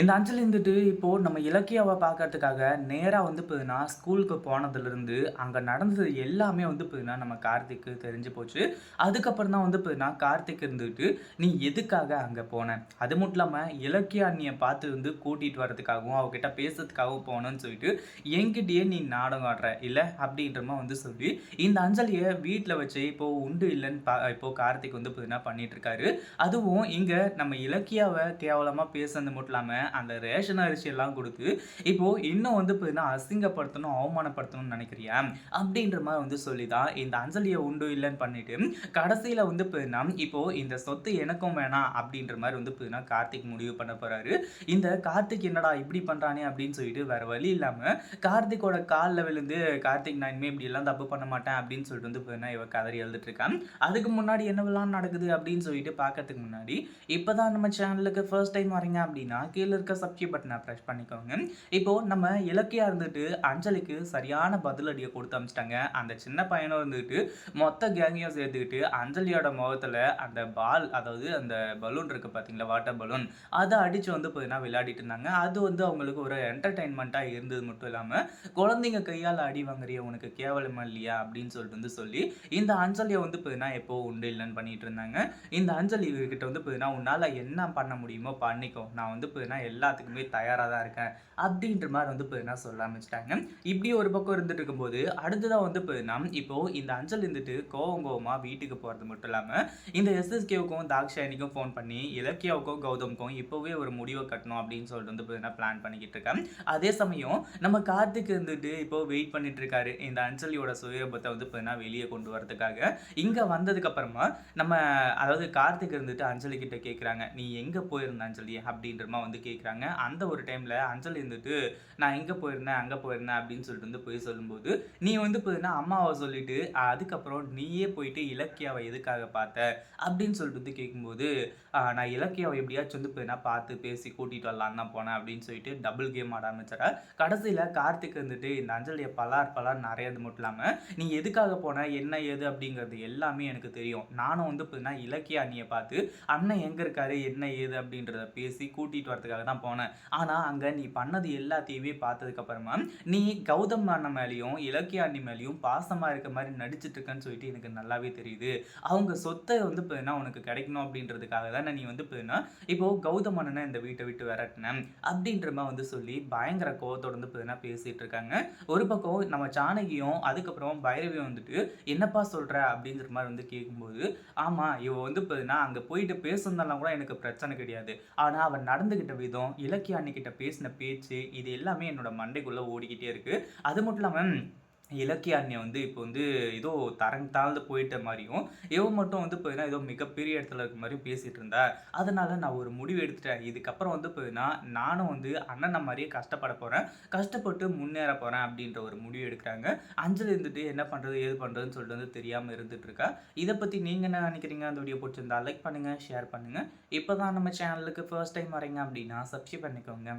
இந்த அஞ்சல் இருந்துட்டு இப்போ நம்ம இலக்கியாவை பார்க்கறதுக்காக நேராக வந்து பார்த்தீங்கன்னா ஸ்கூலுக்கு போனதுலேருந்து அங்கே நடந்தது எல்லாமே வந்து பார்த்தீங்கன்னா நம்ம கார்த்திக்கு தெரிஞ்சு போச்சு. அதுக்கப்புறம் தான் வந்து பார்த்தீங்கன்னா கார்த்திக் இருந்துட்டு நீ எதுக்காக அங்கே போன? அது மட்டும் இல்லாமல் இலக்கியா அண்ணியை பார்த்து வந்து கூட்டிகிட்டு வரதுக்காகவும் அவகிட்ட பேசுறதுக்காகவும் போனோன்னு சொல்லிட்டு என்கிட்டயே நீ நாடகம் ஆடுற இல்லை? அப்படின்றமா வந்து சொல்லி இந்த அஞ்சலியை வீட்டில் வச்சு இப்போ உண்டு இல்லைன்னு பா இப்போ கார்த்திக் வந்து பார்த்தீங்கன்னா பண்ணிட்டு இருக்காரு. அதுவும் இங்கே நம்ம இலக்கியாவை கேவலமாக பேசுனது மட்டும் இல்லாமல் அந்த ரேஷன் அரிசி எல்லாம் கொடுத்து இப்போது இன்னும் வந்து பார்த்தீங்கன்னா அசிங்கப்படுத்தணும் அவமானப்படுத்தணும்னு நினைக்கிறியா? அப்படின்ற மாதிரி வந்து சொல்லி தான் இந்த அஞ்சலியை உண்டு இல்லைன்னு பண்ணிட்டு கடைசியில் வந்து பார்த்தீங்கன்னா இப்போது இந்த சொத்து எனக்கும் வேணாம் அப்படின்ற மாதிரி வந்து பார்த்தீங்கன்னா கார்த்திக் முடிவு பண்ண போகிறாரு இந்த கார்த்திக் என்னடா இப்படி பண்ணுறானே அப்படின்னு சொல்லிட்டு வேறு வழி இல்லாமல் கார்த்திக்கோட காலில் விழுந்து கார்த்திக் நான் இனிமேல் இப்படி எல்லாம் தப்பு பண்ண மாட்டேன் அப்படின்னு சொல்லிட்டு வந்து பார்த்தீங்கன்னா இவ கதறி எழுதிட்டுருக்கான் அதுக்கு முன்னாடி என்னவெல்லாம் நடக்குது அப்படின்னு சொல்லிட்டு பார்க்கறதுக்கு முன்னாடி இப்போ தான் நம்ம சேனலுக்கு ஃபர்ஸ்ட் டைம் வரீங்க அப்படின்னா கீழே இருக்க சப்ஸ்கிரைப் பட்டனை ப்ரெஸ் பண்ணிக்கோங்க. இப்போ நம்ம இலக்கியா இருந்துட்டு அஞ்சலிக்கு சரியான பதிலடியை கொடுத்து அமிச்சிட்டாங்க. அந்த சின்ன பையனும் இருந்துட்டு மொத்த கேங்கையும் சேர்த்துக்கிட்டு அஞ்சலியோட முகத்துல அந்த பால் அதாவது அந்த பலூன் இருக்கு பார்த்தீங்களா வாட்டர் பலூன் அதை அடிச்சு வந்து பார்த்தீங்கன்னா விளையாடிட்டு இருந்தாங்க. அது வந்து அவங்களுக்கு ஒரு என்டர்டைன்மெண்ட்டாக இருந்தது மட்டும் இல்லாமல் குழந்தைங்க கையால் அடி வாங்குறிய உனக்கு கேவலமா இல்லையா அப்படின்னு சொல்லிட்டு வந்து சொல்லி இந்த அஞ்சலியை வந்து பார்த்தீங்கன்னா எப்போ உண்டு இல்லைன்னு பண்ணிட்டு இருந்தாங்க. இந்த அஞ்சலி கிட்ட வந்து பார்த்தீங்கன்னா உன்னால் என்ன பண்ண முடியுமோ பண்ணிக்கோ. நான் வந்து பார்த்தீங்கன்னா எல்லாத்துக்குமே தயாராக தான் இருக்கேன் அப்படின்ற மாதிரி வந்து பார்த்தீங்கன்னா சொல்ல ஆரம்பிச்சிட்டாங்க. இப்படி ஒரு பக்கம் இருந்துட்டு இருக்கும்போது அடுத்ததாக வந்து பார்த்தீங்கன்னா இப்போ இந்த அஞ்சல் இருந்துட்டு கோவம் கோவமாக வீட்டுக்கு போகிறது மட்டும் இல்லாமல் இந்த எஸ்எஸ்கேவுக்கும் தாக்ஷாயினிக்கும் ஃபோன் பண்ணி இலக்கியாவுக்கும் கௌதமுக்கும் இப்போவே ஒரு முடிவை கட்டணும் அப்படின்னு சொல்லிட்டு வந்து பார்த்தீங்கன்னா பிளான் பண்ணிக்கிட்டு இருக்கேன் அதே சமயம் நம்ம கார்த்திக் இருந்துட்டு இப்போ வெயிட் பண்ணிட்டு இருக்காரு. இந்த அஞ்சலியோட சுயபத்தை வந்து பார்த்தீங்கன்னா வெளியே கொண்டு வரதுக்காக. இங்கே வந்ததுக்கு அப்புறமா நம்ம அதாவது கார்த்திக் இருந்துட்டு அஞ்சலி கிட்ட கேட்குறாங்க நீ எங்கே போயிருந்த அஞ்சலி? அப்படின்ற மாதிரி வந்து கேட்குறாங்க அந்த ஒரு டைமில் அஞ்சலி இருந்துட்டு நான் எங்கே போயிருந்தேன்? அங்கே போயிருந்தேன்? அப்படின்னு சொல்லிட்டு வந்து போய் சொல்லும்போது நீ வந்து போயிருந்தா அம்மாவை சொல்லிட்டு அதுக்கப்புறம் நீயே போயிட்டு இலக்கியாவை எதுக்காக பார்த்த? அப்படின்னு சொல்லிட்டு வந்து கேட்கும்போது நான் இலக்கியாவை எப்படியாச்சும் வந்து போயிருந்தா பார்த்து பேசி கூட்டிகிட்டு வரலான்னு தான் போனேன் அப்படின்னு சொல்லிட்டு டபுள் கேம் ஆட ஆரம்பிச்சார. கடைசியில் கார்த்திக் வந்துட்டு இந்த அஞ்சலியை பலார் பலார் நிறைய இது மட்டும் இல்லாமல் நீ எதுக்காக போன? என்ன ஏது? அப்படிங்கிறது எல்லாமே எனக்கு தெரியும். நானும் வந்து பார்த்தீங்கன்னா இலக்கிய அண்ணியை பார்த்து அண்ணன் எங்கே இருக்காரு? என்ன ஏது? அப்படின்றத பேசி கூட்டிகிட்டு வரதுக்காக தான் போனேன். ஆனால் அங்கே நீ பண்ணது எல்லாத்தையுமே பார்த்ததுக்கப்புறமா நீ கௌதம் அண்ணன் மேலேயும் இலக்கிய அண்ணி மேலேயும் பாசமாக இருக்க மாதிரி நடிச்சிட்டு இருக்கேன்னு சொல்லிட்டு எனக்கு நல்லாவே தெரியுது. அவங்க சொத்தை வந்து இப்போ உனக்கு கிடைக்கணும் அப்படின்றதுக்காக தான் நீ வந்து இப்போ இப்போ கௌதம் அண்ணனை இந்த வீட்டை விட்டு விரட்டினேன் அப்படின்ற மாதிரி வந்து சொல்லி பயங்கர கோவத்தோட வந்து பார்த்தீங்கன்னா பேசிட்டு இருக்காங்க. ஒரு பக்கம் நம்ம ஜானகியும் அதுக்கப்புறம் பைரவியும் வந்துட்டு என்னப்பா சொல்ற? அப்படிங்கிற மாதிரி வந்து கேட்கும்போது ஆமா இவ வந்து பார்த்தீங்கன்னா அங்க போயிட்டு பேசுனதெல்லாம் கூட எனக்கு பிரச்சனை கிடையாது. ஆனால் அவன் நடந்துக்கிட்ட விதம் இலக்கிய அன்னிக்கிட்ட பேசின பேச்சு இது எல்லாமே என்னோட மண்டைக்குள்ளே ஓடிக்கிட்டே இருக்குது அது மட்டும் இல்லாமல் இலக்கிய வந்து இப்போ வந்து ஏதோ தரம் தாழ்ந்து போயிட்ட மாதிரியும் இவ மட்டும் வந்து போயினா ஏதோ மிகப்பெரிய இடத்துல இருக்க மாதிரியும் பேசிகிட்டு இருந்தா. அதனால நான் ஒரு முடிவு எடுத்துட்டேன். இதுக்கப்புறம் வந்து பார்த்தீங்கன்னா நானும் வந்து அண்ணனை மாதிரியே கஷ்டப்பட போகிறேன் கஷ்டப்பட்டு முன்னேற போகிறேன் அப்படின்ற ஒரு முடிவு எடுக்கிறாங்க. அஞ்சல் இருந்துட்டு என்ன பண்ணுறது ஏது பண்ணுறதுன்னு சொல்லிட்டு வந்து தெரியாமல் இருந்துட்டு இருக்கா. இதை பற்றி நீங்கள் என்ன நினைக்கிறீங்க? அந்த வீடியோ பிடிச்சிருந்தா லைக் பண்ணுங்கள் ஷேர் பண்ணுங்கள் இப்போ தான் நம்ம சேனலுக்கு ஃபர்ஸ்ட் டைம் வரீங்க அப்படின்னா சப்ஸ்கிரைப் பண்ணிக்கோங்க.